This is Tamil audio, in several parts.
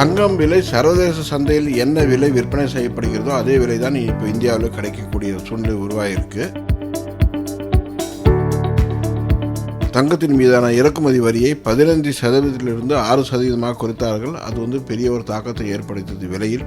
தங்கம் விலை சர்வதேச சந்தையில் என்ன விலை விற்பனை செய்யப்படுகிறதோ அதே விலை தான் இப்போ இந்தியாவில் கிடைக்கக்கூடிய சூழ்நிலை உருவாகிருக்கு தங்கத்தின் மீதான இறக்குமதி வரியை பதினைந்து சதவீதத்திலிருந்து ஆறு சதவீதமாக குறைத்தார்கள். அது வந்து பெரிய ஒரு தாக்கத்தை ஏற்படுத்தியது விலையில்.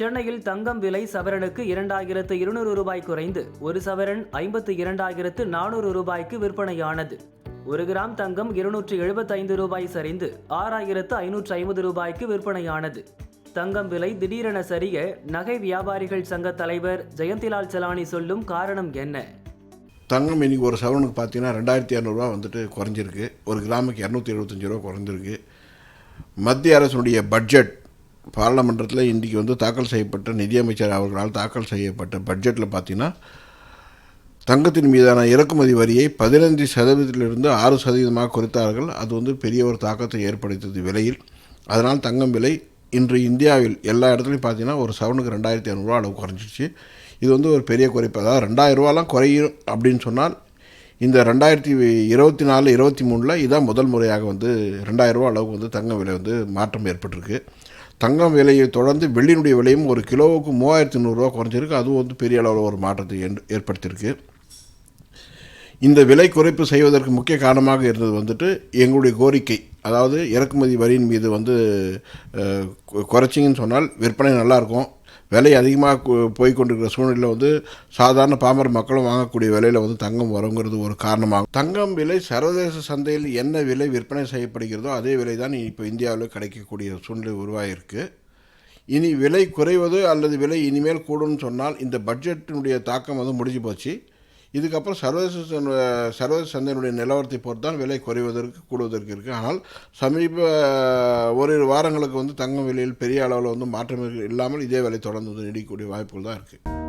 சென்னையில் தங்கம் விலை சவரனுக்கு இரண்டாயிரத்து இருநூறு ரூபாய் குறைந்து ஒரு சவரன் ஐம்பத்து இரண்டாயிரத்து நானூறு ரூபாய்க்கு விற்பனையானது. ஒரு கிராம் தங்கம் இருநூற்று எழுபத்தைந்து ரூபாய் சரிந்து ஆறாயிரத்து ஐநூற்று ஐம்பது ரூபாய்க்கு விற்பனையானது. தங்கம் விலை திடீரென சரிய நகை வியாபாரிகள் சங்க தலைவர் ஜெயந்திலால் செலானி சொல்லும் காரணம் என்ன? தங்கம் இன்றைக்கி ஒரு சவரனுக்கு பார்த்தீங்கன்னா ரெண்டாயிரத்தி இரநூறுவா வந்துட்டு குறைஞ்சிருக்கு. ஒரு கிராமுக்கு இரநூத்தி எழுபத்தஞ்சி ரூபா குறைஞ்சிருக்கு. மத்திய அரசுடைய பட்ஜெட் பாராளுமன்றத்தில் இன்றைக்கி வந்து தாக்கல் செய்யப்பட்ட நிதியமைச்சர் அவர்களால் தாக்கல் செய்யப்பட்ட பட்ஜெட்டில் பார்த்தீங்கன்னா தங்கத்தின் மீதான இறக்குமதி வரியை பதினைந்து சதவீதத்திலிருந்து ஆறு சதவீதமாக குறைத்தார்கள். அது வந்து பெரிய ஒரு தாக்கத்தை ஏற்படுத்தியது விலையில். அதனால் தங்கம் விலை இன்று இந்தியாவில் எல்லா இடத்துலையும் பார்த்தீங்கன்னா ஒரு சவனுக்கு ரெண்டாயிரத்தி ஐநூறுரூவா அளவு குறைஞ்சிச்சு இது வந்து ஒரு பெரிய குறைப்பு. அதாவது ரெண்டாயிரரூவாலாம் குறையும் அப்படின்னு சொன்னால் இந்த ரெண்டாயிரத்தி இருபத்தி நாலு இருபத்தி மூணில் இதான் முதல் முறையாக வந்து ரெண்டாயிரரூவா அளவுக்கு வந்து தங்கம் விலை வந்து மாற்றம் ஏற்பட்டிருக்கு. தங்கம் விலையை தொடர்ந்து வெள்ளியினுடைய விலையும் ஒரு கிலோவுக்கு மூவாயிரத்தி நூறுரூவா குறைஞ்சிருக்கு. அதுவும் வந்து பெரிய அளவில் ஒரு மாற்றத்தை ஏற்படுத்தியிருக்கு. இந்த விலை குறைப்பு செய்வதற்கு முக்கிய காரணமாக இருந்தது வந்துட்டு எங்களுடைய கோரிக்கை. அதாவது இறக்குமதி வரியின் மீது வந்து குறைச்சிங்கன்னு சொன்னால் விற்பனை நல்லாயிருக்கும். விலை அதிகமாக போய்கொண்டிருக்கிற சூழ்நிலையில் வந்து சாதாரண பாமர மக்களும் வாங்கக்கூடிய விலையில் வந்து தங்கம் வருங்கிறது ஒரு காரணமாகும். தங்கம் விலை சர்வதேச சந்தையில் என்ன விலை விற்பனை செய்யப்படுகிறதோ அதே விலை தான் இப்போ இந்தியாவில் கிடைக்கக்கூடிய சூழ்நிலை உருவாகிருக்கு இனி விலை குறைவது அல்லது விலை இனிமேல் கூடும்னு சொன்னால் இந்த பட்ஜெட்டினுடைய தாக்கம் வந்து முடிஞ்சு போச்சு. இதுக்கப்புறம் சர்வதேச சர்வதேச சந்தையினுடைய நிலவரத்தை பொறுத்து தான் விலை குறைவதற்கு கூடுவதற்கு இருக்குது ஆனால் சமீப ஓரிரு வாரங்களுக்கு வந்து தங்கம் விலையில் பெரிய அளவில் வந்து மாற்றம் இல்லாமல் இதே விலை தொடர்ந்து நீடிக்கக்கூடிய வாய்ப்புகள் தான் இருக்குது